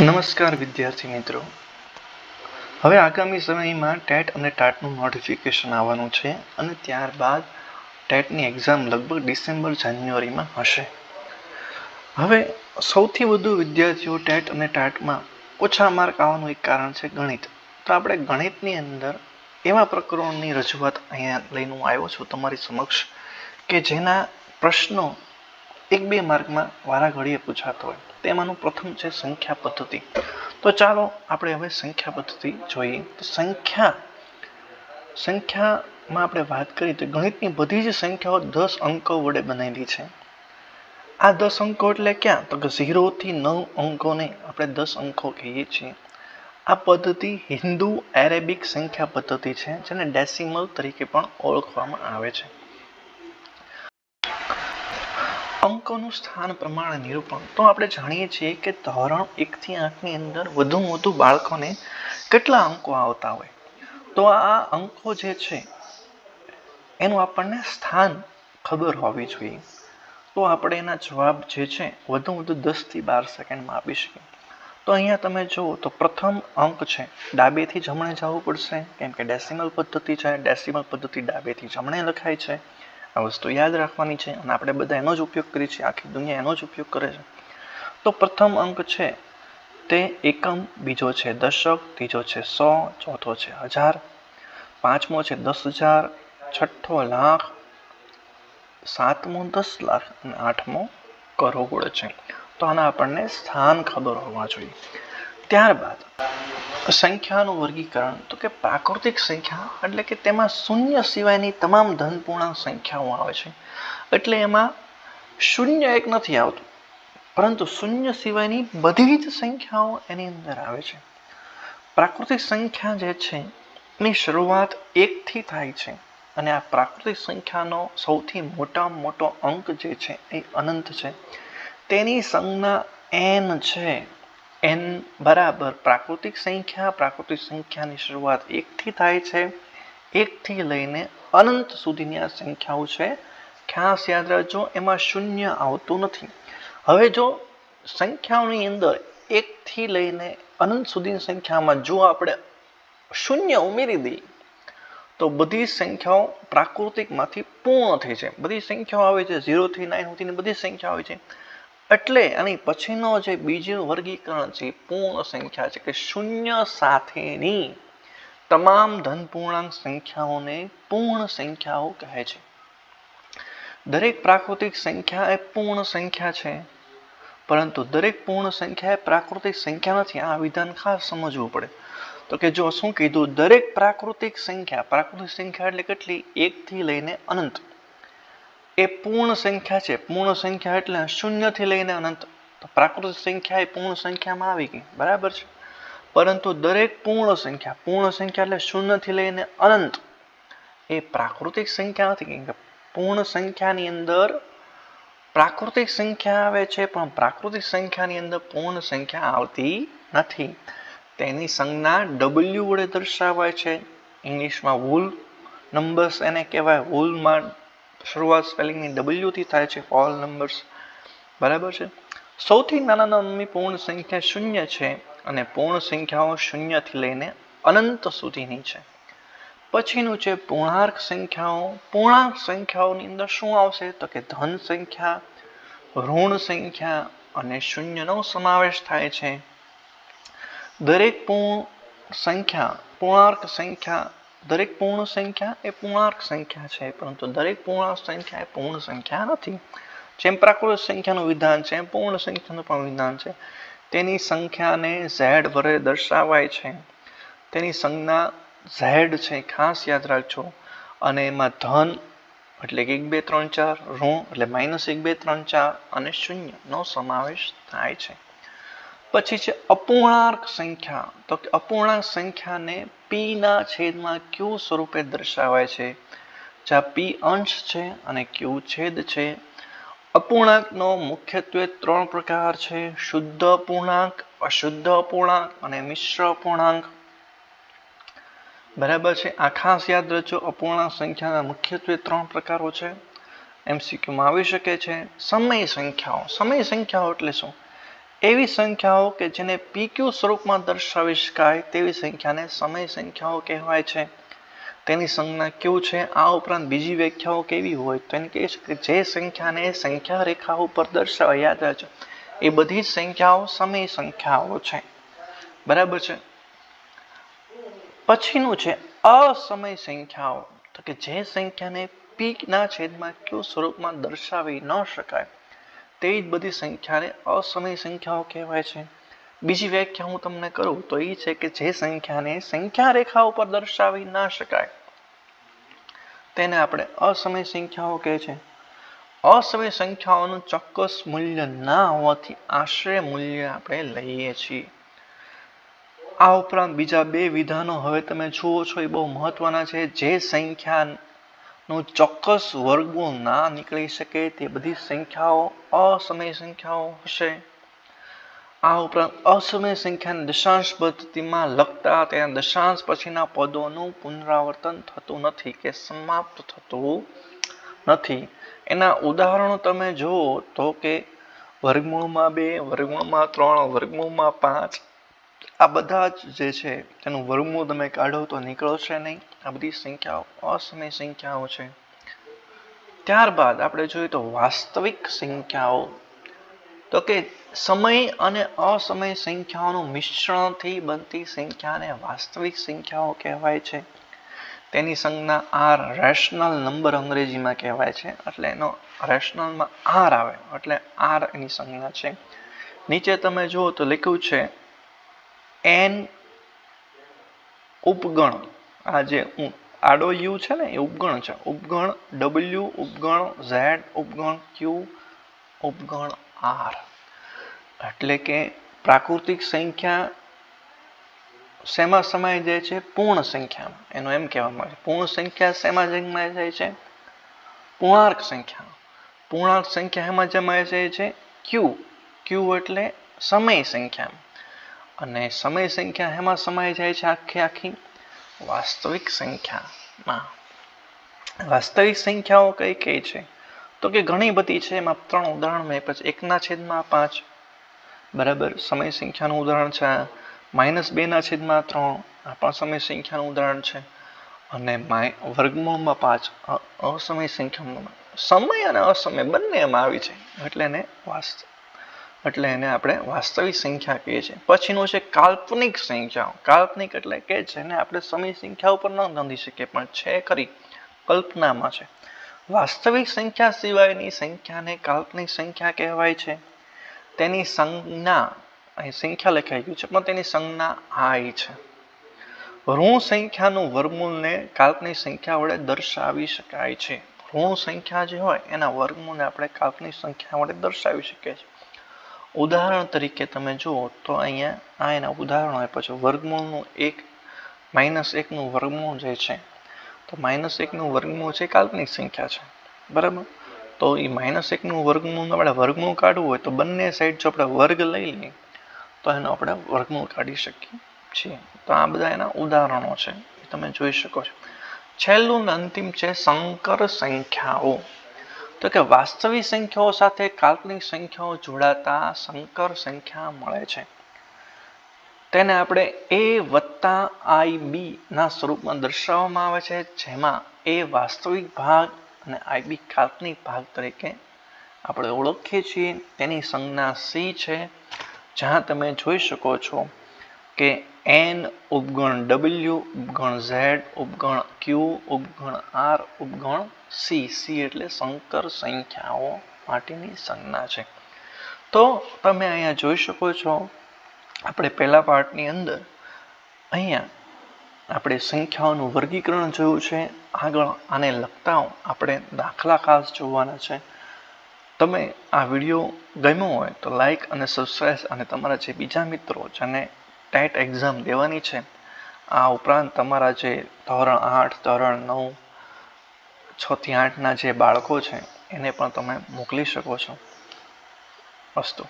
નમસ્કાર વિદ્યાર્થી મિત્રો. હવે આગામી સમયમાં ટેટ અને ટાટનું નોટિફિકેશન આવવાનું છે અને ત્યારબાદ ટેટની એક્ઝામ લગભગ ડિસેમ્બર, જાન્યુઆરીમાં હશે. હવે સૌથી વધુ વિદ્યાર્થીઓ ટેટ અને ટાટમાં ઓછા માર્ક આવવાનું એક કારણ છે ગણિત. તો આપણે ગણિતની અંદર એવા પ્રકરણોની રજૂઆત અહીંયા લઈને હું આવ્યો છું તમારી સમક્ષ કે જેના પ્રશ્નો એક બે માર્કમાં વારા ઘડીએ પૂછાતો હોય. તેમાંનું પ્રથમ છે સંખ્યા પદ્ધતિ. તો ચાલો આપણે હવે સંખ્યા પદ્ધતિ જોઈએ. તો સંખ્યા, સંખ્યામાં આપણે વાત કરીએ તો ગણિતની બધી જ સંખ્યાઓ દસ અંકો વડે બનેલી છે. આ દસ અંકો એટલે ક્યાં? તો કે ઝીરોથી નવ અંકોને આપણે દસ અંકો કહીએ છીએ. આ પદ્ધતિ હિન્દુ એરેબિક સંખ્યા પદ્ધતિ છે, જેને ડેસિમલ તરીકે પણ ઓળખવામાં આવે છે. અંકોનું સ્થાન પ્રમાણે નિરૂપણ. તો આપણે જાણીએ છીએ કે ધોરણ એકથી આઠની અંદર વધુમાં વધુ બાળકોને કેટલા અંકો આવતા હોય. તો આ અંકો જે છે, એનું આપણને સ્થાન ખબર હોવી જોઈએ. તો આપણે એના જવાબ જે છે, વધુ વધુ દસથી બાર સેકન્ડમાં આપી શકીએ. તો અહીંયા તમે જુઓ તો પ્રથમ અંક છે, ડાબેથી જમણે જવું પડશે. કેમ કે ડેસિમલ પદ્ધતિ છે, ડેસિમલ પદ્ધતિ ડાબેથી જમણે લખાય છે. આ વસ્તુ યાદ રાખવાની છે અને આપણે બધા એનો જ ઉપયોગ કરીએ છીએ, આખી દુનિયા એનો જ ઉપયોગ કરે છે. તો પ્રથમ અંક છે, તે એકમ, બીજો છે દશક, ત્રીજો છે સો, ચોથો છે હજાર, પાંચમો છે દસ હજાર, છઠ્ઠો લાખ, સાતમો દસ લાખ અને આઠમો કરોડ છે. તો આના આપણને સ્થાન ખબર હોવા જોઈએ. ત્યારબાદ સંખ્યાનું વર્ગીકરણ. તો કે પ્રાકૃતિક સંખ્યા, એટલે કે તેમાં શૂન્ય સિવાયની તમામ ધનપૂર્ણાંક સંખ્યાઓ આવે છે. એટલે એમાં શૂન્ય એક નથી આવતું, પરંતુ શૂન્ય સિવાયની બધી જ સંખ્યાઓ એની અંદર આવે છે. પ્રાકૃતિક સંખ્યા જે છે, એની શરૂઆત એકથી થાય છે, અને આ પ્રાકૃતિક સંખ્યાનો સૌથી મોટામાં મોટો અંક જે છે, એ અનંત છે. તેની સંજ્ઞા એન છે. એન બરાબર પ્રાકૃતિક સંખ્યા, પ્રાકૃતિક સંખ્યાની શરૂઆત એકથી થાય છે. એકથી લઈને અનંત સુધીની આ સંખ્યાઓ છે. ખાસ યાદ રાખજો, એમાં શૂન્ય આવતું નથી. હવે જો સંખ્યાઓની અંદર એકથી લઈને અનંત સુધીની સંખ્યામાં જો આપણે શૂન્ય ઉમેરી દઈએ, તો બધી સંખ્યાઓ પ્રાકૃતિકમાંથી પૂર્ણ થઈ છે બધી સંખ્યાઓ આવે છે ઝીરોથી નાઇન સુધીની બધી સંખ્યા આવે છે. એટલે આની પછીનો જે બીજું વર્ગીકરણ છે પૂર્ણ સંખ્યા છે કે શૂન્ય સાથેની તમામ ધનપૂર્ણાંક સંખ્યાઓને પૂર્ણ સંખ્યાઓ કહે છે. દરેક પ્રાકૃતિક સંખ્યા એ પૂર્ણ સંખ્યા છે, પરંતુ દરેક પૂર્ણ સંખ્યા એ પ્રાકૃતિક સંખ્યા નથી. આ વિધાન ખાસ સમજવું પડે. તો કે જો શું કીધું? દરેક પ્રાકૃતિક સંખ્યા પ્રાકૃતિક સંખ્યા એટલે કેટલી? એકથી લઈને અનંત. એ પૂર્ણ સંખ્યા છે. પૂર્ણ સંખ્યા એટલે શૂન્યથી લઈને અનંત. તો પ્રાકૃતિક સંખ્યા એ પૂર્ણ સંખ્યામાં આવી ગઈ. બરાબર છે? પરંતુ દરેક પૂર્ણ સંખ્યા પૂર્ણ સંખ્યા એટલે શૂન્યથી લઈને અનંત. એ પ્રાકૃતિક સંખ્યા નથી, કેમ કે પૂર્ણ સંખ્યાની અંદર પ્રાકૃતિક સંખ્યા આવે છે, પણ પ્રાકૃતિક સંખ્યાની અંદર પૂર્ણ સંખ્યા આવતી નથી. તેની સંજ્ઞા ડબલ્યુ વડે દર્શાવાય છે. ઇંગ્લિશમાં વૂલ નંબર્સ એને કહેવાય વૂલમાં શરૂઆત સ્પેલિંગની ડબલ્યુથી થાય છે ઓલ નંબર્સ બરાબર છે? સૌથી નાના નાની પૂર્ણ સંખ્યા શૂન્ય છે અને પૂર્ણ સંખ્યાઓ શૂન્યથી લઈને અનંત સુધીની છે. પછીનું છે પૂર્ણાંક સંખ્યાઓ. પૂર્ણાંક સંખ્યાઓની અંદર શું આવશે? તો કે ધન સંખ્યા, ઋણ સંખ્યા અને શૂન્યનો સમાવેશ થાય છે. દરેક પૂર્ણ સંખ્યા પૂર્ણાંક સંખ્યા દરેક પૂર્ણ સંખ્યા એ પૂર્ણાંક સંખ્યા છે, પરંતુ દરેક પૂર્ણાંક સંખ્યા એ પૂર્ણ સંખ્યા નથી. જેમ પ્રાકૃતિક સંખ્યાનું વિધાન છે પૂર્ણ સંખ્યાનું પણ વિધાન છે. તેની સંખ્યાને ઝેડ વડે દર્શાવાય છે. તેની સંજ્ઞા ઝેડ છે, ખાસ યાદ રાખજો. અને એમાં ધન એટલે કે એક, બે, ત્રણ, ચાર, ઋણ એટલે માઇનસ એક, બે, ત્રણ, ચાર અને શૂન્યનો સમાવેશ થાય છે. પછી છે અપૂર્ણાંક સંખ્યા. તો કે અપૂર્ણાંક સંખ્યાને પીના છેદમાં ક્યુ સ્વરૂપે દર્શાવાય છે. જ્યાં પી અંશ છે અને ક્યુ છેદ છે. અપૂર્ણાંકનો મુખ્યત્વે ત્રણ પ્રકાર છે. શુદ્ધ અપૂર્ણાંક, અશુદ્ધ અપૂર્ણાંક અને મિશ્ર અપૂર્ણાંક. બરાબર છે? આ ખાસ યાદ રચો અપૂર્ણાંક સંખ્યાના મુખ્યત્વે ત્રણ પ્રકારો છે. એમસીક્યુમાં આવી શકે છે. સમય સંખ્યાઓ. સમય સંખ્યાઓ એટલે શું? એવી સંખ્યાઓ કે જેને પીક્યુ સ્વરૂપમાં દર્શાવી શકાય તેવી સંખ્યાને સમય સંખ્યાઓ કહેવાય છે. તેની સંજ્ઞા કેવું છે? આ ઉપરાંત બીજી વ્યાખ્યાઓ કેવી હોય? તો એને કહે છે કે જે સંખ્યાને સંખ્યા રેખા ઉપર દર્શાવાય યાદ રાખજો. એ બધી જ સંખ્યાઓ સમય સંખ્યાઓ છે. બરાબર છે? પછીનું છે અસમય સંખ્યાઓ. તો કે જે સંખ્યાને પીકના છેદમાં ક્યુ સ્વરૂપમાં દર્શાવી ન શકાય. તે જ બધી સંખ્યાને અસમય સંખ્યાઓ કહેવાય છે. બીજી વ્યાખ્યા હું તમને કરું તો એ છે કે જે સંખ્યાને સંખ્યા રેખા ઉપર દર્શાવી ના શકાય. તેને આપણે અસમય સંખ્યાઓ કહે છે. અસમય સંખ્યાઓનું ચોક્કસ મૂલ્ય ના હોવાથી આશરે મૂલ્ય આપણે લઈએ છીએ. આ ઉપરાંત બીજા બે વિધાનો હવે તમે જુઓ છો એ બહુ મહત્વના છે. જે સંખ્યાનું ચોક્કસ વર્ગમૂળ ના નીકળી શકે તે બધી સંખ્યાઓ અસમય સંખ્યાઓ હશે. આ ઉપરાંત અસમય સંખ્યાને દશાંશ પદ્ધતિમાં લખતા તેના દશાંશ પછીના પદોનું પુનરાવર્તન થતું નથી કે સમાપ્ત થતું નથી. એના ઉદાહરણો તમે જુઓ તો કે વર્ગમૂળમાં બે, વર્ગમૂળમાં ત્રણ, વર્ગમૂળમાં પાંચ આ બધા જ જે છે તેનું વર્ગમૂળ તમે કાઢો તો નીકળશે નહીં. આ બધી સંખ્યાઓ, અસમય સંખ્યાઓ છે. ત્યારબાદ આપણે જોઈએ તો વાસ્તવિક સંખ્યાઓ. તો કે સમય અને અસમય સંખ્યાઓનું મિશ્રણથી બનતી સંખ્યાને વાસ્તવિક સંખ્યાઓ કહેવાય છે. તેની સંજ્ઞા આર રેશનલ નંબર અંગ્રેજીમાં કહેવાય છે, એટલે એનો રેશનલમાં આર આવે, એટલે આર એની સંજ્ઞા છે. નીચે તમે જુઓ તો લખ્યું છે એન ઉપગણ. આ જે આડો યુ છે ને, એ ઉપગણ છે. ઉપગણ ડબલ્યુ, ઉપગણ ઝેડ, ઉપગણ ક્યુ, ઉપગણ આર. એટલે કે પ્રાકૃતિક સંખ્યા શેમાં સમાઈ જાય છે? પૂર્ણ સંખ્યામાં. એનું એમ કહેવામાં આવે છે પૂર્ણ સંખ્યા શેમાં જમાઈ જાય છે? પૂર્ણાંક સંખ્યા પૂર્ણાંક સંખ્યા એમાં જમાય જાય છે? ક્યુ. ક્યુ એટલે સમય સંખ્યા અને સમય સંખ્યા એમાં સમાઈ જાય છે આખી આખી? વાસ્તવિક સંખ્યામાં. વાસ્તવિક સંખ્યાઓ કઈ કઈ છે? તો કે ઘણી બધી છે, એમાં ત્રણ ઉદાહરણ મેં પછી એકના છેદમાં પાંચ. બરાબર, સમય સંખ્યાનું ઉદાહરણ છે માઇનસ બેના છેદમાં ત્રણ, આ પણ સમય સંખ્યાનું ઉદાહરણ છે. અને માય વર્ગમૂળમાં પાંચ અસમય સંખ્યામાં. સમય અને અસમય બંને એમાં આવી છે એટલે એને વાસ્ત એટલે એને આપણે વાસ્તવિક સંખ્યા કહીએ છીએ. પછીનું છે કાલ્પનિક સંખ્યાઓ કાલ્પનિક એટલે કે જેને આપણે સમય સંખ્યા ઉપર ન નોંધી શકીએ, પણ છે ખરી. કલ્પનામાં છે. વાસ્તવિક સંખ્યા સિવાયની સંખ્યાને કાલ્પનિક સંખ્યા કહેવાય છે. તેની સંજ્ઞા, અહીં સંખ્યા લખાઈ ગયું છે, પણ તેની સંજ્ઞા આઈ છે. ઋણ સંખ્યાનું વર્ગમૂળને કાલ્પનિક સંખ્યા વડે દર્શાવી શકાય છે. ઋણ સંખ્યા જે હોય, એના વર્ગમૂળને આપણે કાલ્પનિક સંખ્યા વડે દર્શાવી શકીએ છીએ. ઉદાહરણ તરીકે તમે જુઓ તો અહીંયા આ એના ઉદાહરણો આપ્યા છે. વર્ગમૂળનું એક, માઇનસ એકનું વર્ગમૂળ જે છે, તો માઇનસ એકનું વર્ગમૂળ છે કાલ્પનિક સંખ્યા છે. બરાબર? તો એ માઇનસ એકનું વર્ગમૂળ આપણે વર્ગમૂળ કાઢવું હોય તો બંને સાઈડ જો આપણે વર્ગ લઈ લઈએ, તો એનો આપણે વર્ગમૂળ કાઢી શકીએ છીએ. તો આ બધા એના ઉદાહરણો છે. તમે જોઈ શકો છો. છેલ્લું અંતિમ છે સંકર સંખ્યાઓ. તો કે વાસ્તવિક સંખ્યાઓ સાથે કાલ્પનિક સંખ્યાઓ જોડાતા સંકર સંખ્યા મળે છે. તેને આપણે એ વત્તા આઈ બી ના સ્વરૂપમાં દર્શાવવામાં આવે છે, જેમાં એ વાસ્તવિક ભાગ અને આઈ બી કાલ્પનિક ભાગ તરીકે આપણે ઓળખીએ છીએ. તેની સંજ્ઞા સી છે. જ્યાં તમે જોઈ શકો છો કે એન ઉપગણ ડબલ્યુ ઉપગણ ઝેડ ઉપગણ ક્યુ ઉપગણ આર ઉપગણ સી સી એટલે સંકર સંખ્યાઓ માટેની સંજ્ઞા છે. તો તમે અહીંયા જોઈ શકો છો, આપણે પહેલા પાર્ટની અંદર અહીંયા આપણે સંખ્યાઓનું વર્ગીકરણ જોયું છે. આગળ આને લગતા આપણે દાખલા ખાસ જોવાના છે. તમે આ વીડિયો ગમ્યો હોય તો લાઈક અને સબસ્ક્રાઈબ અને તમારા જે બીજા મિત્રો જેને ટેટ એક્ઝામ દેવાની છે. આ ઉપરાંત તમારા જે ધોરણ આઠ, ધોરણ નવ છથી આઠના જે બાળકો છે, એને પણ તમે મોકલી શકો છો. અસ્તુ